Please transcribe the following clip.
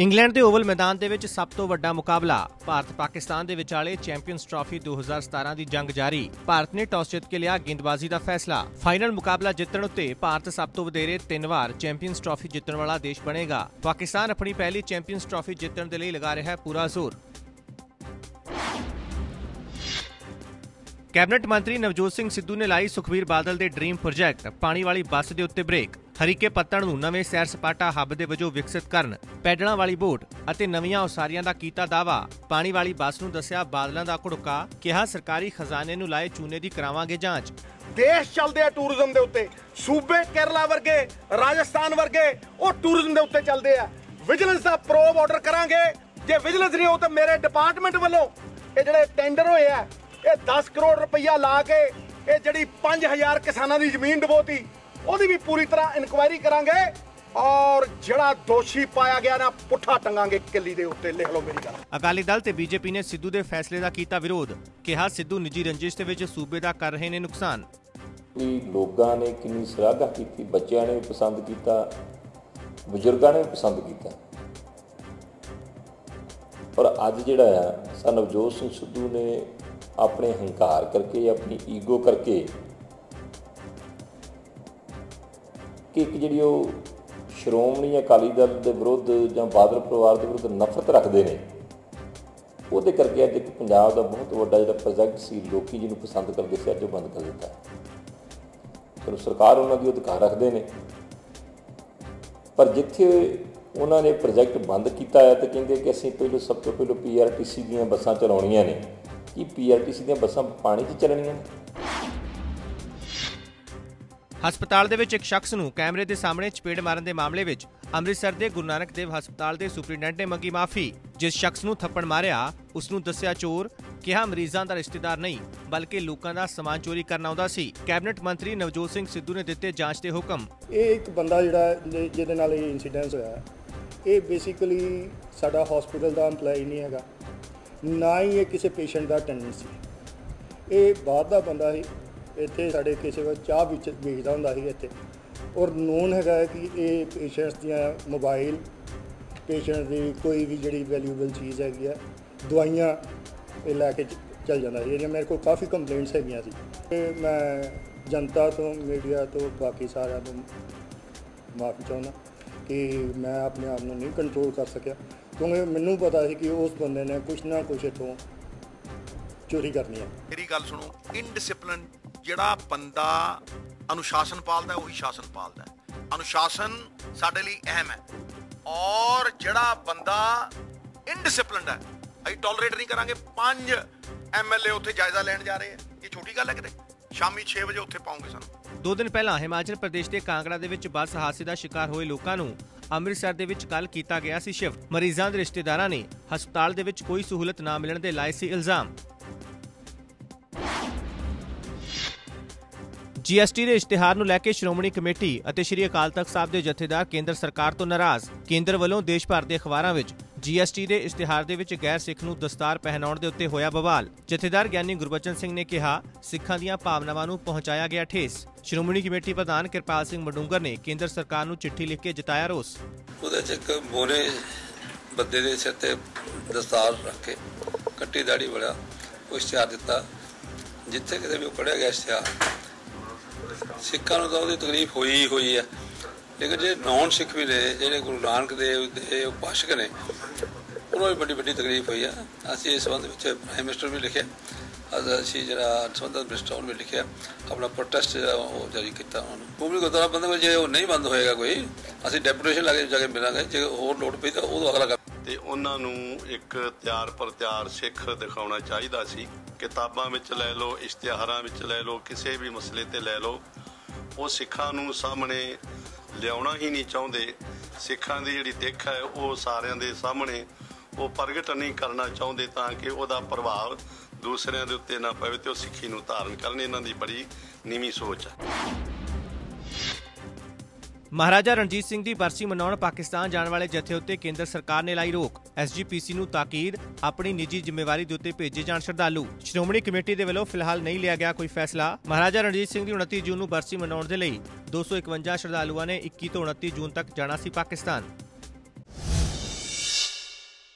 England ਦੇ oval ਮੈਦਾਨ ਦੇ ਵਿੱਚ ਸਭ ਤੋਂ ਵੱਡਾ ਮੁਕਾਬਲਾ। ਭਾਰਤ ਪਾਕਿਸਤਾਨ ਦੇ ਵਿਚਾਲੇ ਚੈਂਪੀਅਨਸ ਟਰਾਫੀ 2017 ਦੀ ਜੰਗ ਜਾਰੀ। ਭਾਰਤ ਨੇ ਟਾਸ ਜਿੱਤ ਕੇ ਲਿਆ ਗੇਂਦਬਾਜ਼ੀ ਦਾ ਫੈਸਲਾ। ਫਾਈਨਲ ਮੁਕਾਬਲਾ ਜਿੱਤਣ ਉੱਤੇ ਭਾਰਤ ਸਭ ਤੋਂ ਵਧੇਰੇ ਤਿੰਨ ਵਾਰ ਚੈਂਪੀਅਨਸ ਟਰਾਫੀ ਜਿੱਤਣ ਵਾਲਾ ਦੇਸ਼ ਬਣੇਗਾ। ਪਾਕਿਸਤਾਨ ਆਪਣੀ ਪਹਿਲੀ ਚੈਂਪੀਅਨਸ ਟਰਾਫੀ ਜਿੱਤਣ ਦੇ ਲਈ ਲਗਾ ਰਿਹਾ ਹੈ ਪੂਰਾ ਜ਼ੋਰ। ਕੈਬਨਿਟ ਮੰਤਰੀ ਨਵਜੋਤ ਸਿੰਘ ਸਿੱਧੂ ਨੇ ਲਾਈ ਸੁਖਬੀਰ ਬਾਦਲ ਦੇ ਡ੍ਰੀਮ ਪ੍ਰੋਜੈਕਟ, ਪਾਣੀ ਵਾਲੀ ਬੱਸ ਦੇ ਉੱਤੇ ਬ੍ਰੇਕ, ਹਰੀਕੇ ਪੱਤਣ ਨੂੰ ਨਵੇਂ ਸੈਰ ਸਪਾਟਾ ਹੱਬ ਦੇ ਵਜੋਂ ਵਿਕਸਿਤ ਕਰਨ, ਪੈਡਲਾਂ ਵਾਲੀ ਬੋਟ ਅਤੇ ਨਵੀਆਂ ਉਸਾਰੀਆਂ ਦਾ ਕੀਤਾ ਦਾਵਾ ਪਾਣੀ ਵਾਲੀ ਬੱਸ ਨੂੰ ਦੱਸਿਆ ਬਾਦਲਾਂ ਦਾ ਘੁੜਕਾ, ਕਿਹਾ ਸਰਕਾਰੀ ਖਜ਼ਾਨੇ ਨੂੰ ਲਾਏ ਚੂਨੇ ਦੀ ਕਰਾਵਾਂਗੇ ਜਾਂਚ। ਦੇਸ਼ ਚੱਲਦੇ ਆ ਟੂਰਿਜ਼ਮ ਦੇ ਉੱਤੇ। ਸੂਬੇ ਕੇਰਲਾ ਵਰਗੇ, ਰਾਜਸਥਾਨ ਵਰਗੇ, ਉਹ ਟੂਰਿਜ਼ਮ ਦੇ ਉੱਤੇ ਚੱਲਦੇ ਆ। ਵਿਜੀਲੈਂਸ ਦਾ ਪ੍ਰੋਬ ਆਰਡਰ ਕਰਾਂਗੇ। ਜੇ ਵਿਜੀਲੈਂਸ ਨਹੀਂ ਹੋ ਤਾਂ ਮੇਰੇ ਡਿਪਾਰਟਮੈਂਟ ਵੱਲੋਂ ਇਹ ਜਿਹੜੇ ਟੈਂਡਰ ਹੋਏ ਆ ਇਹ 10 ਕਰੋੜ ਰੁਪਈਆ ਲਾ ਕੇ ਇਹ ਜਿਹੜੀ 5000 ਕਿਸਾਨਾਂ ਦੀ ਜ਼ਮੀਨ ਡਬੋਤੀ ਉਹਦੀ ਵੀ ਪੂਰੀ ਤਰ੍ਹਾਂ ਇਨਕੁਆਇਰੀ ਕਰਾਂਗੇ ਔਰ ਜਿਹੜਾ ਦੋਸ਼ੀ ਪਾਇਆ ਗਿਆ ਨਾ ਪੁੱਠਾ ਟੰਗਾਂਗੇ ਕਿੱਲੀ ਦੇ ਉੱਤੇ। ਲਿਖ ਲਓ ਮੇਰੀ ਗੱਲ। ਅਕਾਲੀ ਦਲ ਤੇ ਬੀਜੇਪੀ ਨੇ ਸਿੱਧੂ ਦੇ ਫੈਸਲੇ ਦਾ ਕੀਤਾ ਵਿਰੋਧ। ਕਿਹਾ ਸਿੱਧੂ ਨਿੱਜੀ ਰੰਜਿਸ਼ ਦੇ ਵਿੱਚ ਸੂਬੇ ਦਾ ਕਰ ਰਹੇ ਨੇ ਨੁਕਸਾਨ। ਕਿ ਲੋਕਾਂ ਨੇ ਕਿੰਨੀ ਸਰਾਹਨਾ ਕੀਤੀ ਬੱਚਿਆਂ ਨੇ ਪਸੰਦ ਕੀਤਾ ਬਜ਼ੁਰਗਾਂ ਨੇ ਵੀ ਪਸੰਦ ਕੀਤਾ। ਪਰ ਅੱਜ ਜਿਹੜਾ ਆ ਸਾ ਨਵਜੋਤ ਸਿੰਘ ਸਿੱਧੂ ਨੇ ਆਪਣੇ ਹੰਕਾਰ ਕਰਕੇ, ਆਪਣੀ ਈਗੋ ਕਰਕੇ ਕਿ ਇੱਕ ਜਿਹੜੀ ਉਹ ਸ਼੍ਰੋਮਣੀ ਅਕਾਲੀ ਦਲ ਦੇ ਵਿਰੁੱਧ ਜਾਂ ਬਾਦਲ ਪਰਿਵਾਰ ਦੇ ਵਿਰੁੱਧ ਨਫ਼ਰਤ ਰੱਖਦੇ ਨੇ, ਉਹਦੇ ਕਰਕੇ ਅੱਜ ਇੱਕ ਪੰਜਾਬ ਦਾ ਬਹੁਤ ਵੱਡਾ ਜਿਹੜਾ ਪ੍ਰੋਜੈਕਟ ਸੀ, ਲੋਕੀ ਜਿਹਨੂੰ ਪਸੰਦ ਕਰਦੇ ਸੀ, ਅੱਜ ਉਹ ਬੰਦ ਕਰ ਦਿੱਤਾ। ਚਲੋ, ਸਰਕਾਰ ਉਹਨਾਂ ਦੀ ਅਧਿਕਾਰ ਰੱਖਦੇ ਨੇ। ਪਰ ਜਿੱਥੇ ਉਹਨਾਂ ਨੇ ਪ੍ਰੋਜੈਕਟ ਬੰਦ ਕੀਤਾ ਹੈ, ਤੇ ਕਹਿੰਦੇ ਕਿ ਅਸੀਂ ਪਹਿਲਾਂ ਸਭ ਤੋਂ ਪਹਿਲਾਂ ਪੀਆਰਟੀਸੀ ਦੀਆਂ ਬੱਸਾਂ ਚਲਾਉਣੀਆਂ ਨੇ। ਕੀ ਪੀਆਰਟੀਸੀ ਦੀਆਂ ਬੱਸਾਂ ਪਾਣੀ 'ਚ ਚੱਲਣੀਆਂ? ਨੇ ਹਸਪਤਾਲ ਦੇ ਵਿੱਚ ਇੱਕ ਸ਼ਖਸ ਨੂੰ ਕੈਮਰੇ ਦੇ ਸਾਹਮਣੇ ਚਪੇੜ ਮਾਰਨ ਦੇ ਮਾਮਲੇ ਵਿੱਚ ਅੰਮ੍ਰਿਤਸਰ ਦੇ ਗੁਰੂ ਨਾਨਕ ਦੇਵ ਹਸਪਤਾਲ ਦੇ ਸੁਪਰਡੈਂਟ ਨੇ ਮੰਗੀ ਮਾਫੀ। ਜਿਸ ਸ਼ਖਸ ਨੂੰ ਥੱਪੜ ਮਾਰਿਆ ਉਸ ਨੂੰ ਦੱਸਿਆ ਚੋਰ ਕਿਹਾ ਮਰੀਜ਼ਾਂ ਦਾ ਰਿਸ਼ਤੇਦਾਰ ਨਹੀਂ ਬਲਕਿ ਲੋਕਾਂ ਦਾ ਸਮਾਨ ਚੋਰੀ ਕਰਨ ਆਉਂਦਾ ਸੀ। ਕੈਬਨਿਟ ਮੰਤਰੀ ਨਵਜੋਤ ਸਿੰਘ ਸਿੱਧੂ ਨੇ ਦਿੱਤੇ ਜਾਂਚ ਦੇ ਹੁਕਮ। ਇਹ ਇੱਕ ਬੰਦਾ ਜਿਹੜਾ ਜਿਹਦੇ ਨਾਲ ਇਹ ਇਨਸੀਡੈਂਸ ਹੋਇਆ ਹੈ, ਇਹ ਬੇਸਿਕਲੀ ਸਾਡਾ ਹਸਪੀਟਲ ਦਾ EMPLOYE ਨਹੀਂ ਹੈਗਾ। ਨਾ ਹੀ ਇਹ ਕਿਸੇ ਪੇਸ਼ੈਂਟ ਦਾ ਅਟੈਂਡੈਂਟ ਸੀ। ਇਹ ਬਾਹਰ ਦਾ ਬੰਦਾ ਸੀ, ਇੱਥੇ ਸਾਡੇ ਕਿਸੇ ਵਾਰ ਚਾਹ ਵਿੱਚ ਵੇਚਦਾ ਹੁੰਦਾ ਸੀ ਇੱਥੇ। ਔਰ ਨੋਨ ਹੈਗਾ ਕਿ ਇਹ ਪੇਸ਼ੈਂਟਸ ਦੀਆਂ ਮੋਬਾਈਲ ਪੇਸ਼ੈਂਟ ਦੀ ਕੋਈ ਵੀ ਜਿਹੜੀ ਵੈਲਿਊਬਲ ਚੀਜ਼ ਹੈਗੀ ਆ, ਦਵਾਈਆਂ ਇਹ ਲੈ ਕੇ ਚੱਲ ਜਾਂਦਾ ਸੀ। ਇਹਦੀਆਂ ਮੇਰੇ ਕੋਲ ਕਾਫੀ ਕੰਪਲੇਂਟਸ ਹੈਗੀਆਂ ਸੀ। ਤੇ ਮੈਂ ਜਨਤਾ ਤੋਂ ਮੀਡੀਆ ਤੋਂ, ਬਾਕੀ ਸਾਰਿਆਂ ਤੋਂ ਮਾਫੀ ਚਾਹੁੰਦਾ ਕਿ ਮੈਂ ਆਪਣੇ ਆਪ ਨੂੰ ਨਹੀਂ ਕੰਟਰੋਲ ਕਰ ਸਕਿਆ। ਕਿਉਂਕਿ ਮੈਨੂੰ ਪਤਾ ਸੀ ਕਿ ਉਸ ਬੰਦੇ ਨੇ ਕੁਝ ਨਾ ਕੁਝ ਇਥੋਂ ਚੋਰੀ ਕਰਨੀ ਹੈ। ਮੇਰੀ ਗੱਲ ਸੁਣੋ ਇਨਡਿਸਪਲਿਨ ਜਿਹੜਾ ਬੰਦਾ ਅਨੁਸ਼ਾਸਨ ਪਾਲਦਾ ਹੈ, ਉਹੀ ਸ਼ਾਸਨ ਪਾਲਦਾ ਹੈ। ਅਨੁਸ਼ਾਸਨ ਸਾਡੇ ਲਈ ਅਹਿਮ ਹੈ। ਔਰ ਜਿਹੜਾ ਬੰਦਾ ਇਨਡਿਸਪਲਿਨਡ ਹੈ ਅਸੀਂ ਟੋਲਰੇਟ ਨਹੀਂ ਕਰਾਂਗੇ। ਪੰਜ ਐਮਐਲਏ ਉੱਥੇ ਜਾਇਜ਼ਾ ਲੈਣ ਜਾ ਰਹੇ ਆ ਇਹ ਛੋਟੀ ਗੱਲ ਹੈ ਕਿਤੇ? ਸ਼ਾਮੀ 6 ਵਜੇ ਉੱਥੇ ਪਾਉਂਗੇ ਸਾਨੂੰ। ਦੋ ਦਿਨ ਪਹਿਲਾਂ ਹਿਮਾਚਲ ਪ੍ਰਦੇਸ਼ ਦੇ ਕਾਂਗੜਾ ਦੇ ਵਿੱਚ ਬੱਸ ਹਾਦਸੇ ਦਾ ਸ਼ਿਕਾਰ ਹੋਏ ਲੋਕਾਂ ਨੂੰ ਅੰਮ੍ਰਿਤਸਰ ਦੇ ਵਿੱਚ ਕੱਲ ਕੀਤਾ ਗਿਆ ਸੀ ਸ਼ਿਫਟ। ਮਰੀਜ਼ਾਂ ਦੇ ਰਿਸ਼ਤੇਦਾਰਾਂ ਨੇ ਹਸਪਤਾਲ ਦੇ ਵਿੱਚ ਕੋਈ ਸਹੂਲਤ ਨਾ ਮਿਲਣ ਦੇ ਲਾਏ ਸੀ ਇਲਜ਼ਾਮ। ਜੀਐਸਟੀ ਦੇ ਇਸ਼ਤਿਹਾਰ ਨੂੰ ਲੈ ਕੇ ਸ਼੍ਰੋਮਣੀ ਕਮੇਟੀ ਅਤੇ ਸ਼੍ਰੀ ਅਕਾਲ ਤਖਤ ਸਾਹਿਬ ਦੇ ਜਥੇਦਾਰ ਕੇਂਦਰ ਸਰਕਾਰ ਤੋਂ ਨਾਰਾਜ਼। ਕੇਂਦਰ ਵੱਲੋਂ ਦੇਸ਼ ਭਰ ਦੇ ਅਖਬਾਰਾਂ ਵਿੱਚ ਜੀਐਸਟੀ ਦੇ ਇਸ਼ਤਿਹਾਰ ਦੇ ਵਿੱਚ ਗੈਰ ਸਿੱਖ ਨੂੰ ਦਸਤਾਰ ਪਹਿਨਾਉਣ ਦੇ ਉੱਤੇ ਹੋਇਆ ਬਵਾਲ। ਜਥੇਦਾਰ ਗਿਆਨੀ ਗੁਰਬਚਨ ਸਿੰਘ ਨੇ ਕਿਹਾ, ਸਿੱਖਾਂ ਦੀਆਂ ਭਾਵਨਾਵਾਂ ਨੂੰ ਪਹੁੰਚਾਇਆ ਗਿਆ ਠੇਸ। ਸ਼੍ਰੋਮਣੀ ਕਮੇਟੀ ਪ੍ਰਧਾਨ ਕਿਰਪਾਲ ਸਿੰਘ ਮਡੂੰਗਰ ਨੇ ਕੇਂਦਰ ਸਰਕਾਰ ਨੂੰ ਚਿੱਠੀ ਲਿਖ ਕੇ ਜਤਾਇਆ ਰੋਸ। ਉਹਦੇ ਚ ਇੱਕ ਮੋਨੇ ਬੰਦੇ ਦੇ ਸਿਰ ਤੇ ਦਸਤਾਰ ਰੱਖ ਕੇ ਕੱਟੀ ਦਾੜੀ ਵਾਲਾ ਉਹ ਇਸ਼ਤਿਹਾਰ ਦਿੱਤਾ, ਜਿੱਥੇ ਕਿਤੇ ਵੀ ਉਹ ਪੜਿਆ ਗਿਆ ਇਸ਼ਤਿਹਾਰ। ਸਿੱਖਾਂ ਨੂੰ ਤਾਂ ਉਹਦੀ ਤਕਲੀਫ ਹੋਈ ਹੋਈ ਹੈ ਲੇਕਿਨ ਜੇ ਨੌਨ ਸਿੱਖ ਵੀ ਨੇ, ਜਿਹੜੇ ਗੁਰੂ ਨਾਨਕ ਦੇਵ ਦੇ ਉਪਾਸ਼ਕ ਨੇ, ਉਹਨਾਂ ਨੂੰ ਵੀ ਵੱਡੀ ਵੱਡੀ ਤਕਲੀਫ ਹੋਈ ਹੈ ਅਸੀਂ ਇਸ ਸੰਬੰਧ ਵਿੱਚ ਪ੍ਰਾਈਮ ਮਿਨਿਸਟਰ ਵੀ ਲਿਖਿਆ। ਅਸੀਂ ਜਿਹੜਾ ਸੰਬੰਧਤ ਮਿਨਿਸਟਰ ਨੂੰ ਲਿਖਿਆ। ਆਪਣਾ ਪ੍ਰੋਟੈਸਟ ਜਿਹੜਾ ਉਹ ਜਾਰੀ ਕੀਤਾ ਉਹਨਾਂ ਨੂੰ। ਪਬਲਿਕ ਗੁਰਦੁਆਰਾ ਬੰਦ ਵਿੱਚ ਜੇ ਉਹ ਨਹੀਂ ਬੰਦ ਹੋਏਗਾ ਕੋਈ, ਅਸੀਂ ਡੈਪੂਟੇਸ਼ਨ ਲਾ ਕੇ ਜਾ ਕੇ ਮਿਲਾਂਗੇ। ਜੇ ਹੋਰ ਲੋੜ ਪਈ ਤਾਂ ਉਹ ਅਗਲਾ ਕੰਮ। ਤੇ ਉਹਨਾਂ ਨੂੰ ਇੱਕ ਤਿਆਰ ਪਰ ਤਿਆਰ ਸਿੱਖ ਦਿਖਾਉਣਾ ਚਾਹੀਦਾ ਸੀ। ਕਿਤਾਬਾਂ ਵਿੱਚ ਲੈ ਲਓ, ਇਸ਼ਤਿਹਾਰਾਂ ਵਿੱਚ ਲੈ ਲਓ, ਕਿਸੇ ਵੀ ਮਸਲੇ ਤੇ ਲੈ ਲਓ। ਉਹ ਸਿੱਖਾਂ ਨੂੰ ਸਾਹਮਣੇ ਲਿਆਉਣਾ ਹੀ ਨਹੀਂ ਚਾਹੁੰਦੇ। ਸਿੱਖਾਂ ਦੀ ਜਿਹੜੀ ਦਿੱਖ ਹੈ, ਉਹ ਸਾਰਿਆਂ ਦੇ ਸਾਹਮਣੇ। ਉਹ ਪ੍ਰਗਟ ਨਹੀਂ ਕਰਨਾ ਚਾਹੁੰਦੇ ਤਾਂ ਕਿ ਉਹਦਾ ਪ੍ਰਭਾਵ ਦੂਸਰਿਆਂ ਦੇ ਉੱਤੇ ਨਾ ਪਵੇ ਤੇ ਉਹ ਸਿੱਖੀ ਨੂੰ ਧਾਰਨ ਕਰਨ। ਇਹਨਾਂ ਦੀ ਬੜੀ ਨੀਵੀਂ ਸੋਚ ਹੈ। ਮਹਾਰਾਜਾ ਰਣਜੀਤ ਸਿੰਘ ਦੀ ਬਰਸੀ ਮਨਾਉਣ ਪਾਕਿਸਤਾਨ ਜਾਣ ਵਾਲੇ ਜਥੇ ਉੱਤੇ ਕੇਂਦਰ ਸਰਕਾਰ ਨੇ ਲਾਈ ਰੋਕ। ਐਸਜੀਪੀਸੀ ਨੂੰ ਤਾਕੀਦ, ਆਪਣੀ ਨਿੱਜੀ ਜ਼ਿੰਮੇਵਾਰੀ ਦੇ ਉੱਤੇ ਭੇਜੇ ਜਾਣ ਸ਼ਰਧਾਲੂ। ਸ਼੍ਰੋਮਣੀ ਕਮੇਟੀ ਦੇ ਵੱਲੋਂ ਫਿਲਹਾਲ ਨਹੀਂ ਲਿਆ ਗਿਆ ਕੋਈ ਫੈਸਲਾ। ਮਹਾਰਾਜਾ ਰਣਜੀਤ ਸਿੰਘ ਦੀ 29 ਜੂਨ ਨੂੰ ਬਰਸੀ ਮਨਾਉਣ ਦੇ ਲਈ 251 ਸ਼ਰਧਾਲੂਆਂ ਨੇ 21 ਤੋਂ 29 ਜੂਨ ਤੱਕ ਜਾਣਾ ਸੀ ਪਾਕਿਸਤਾਨ।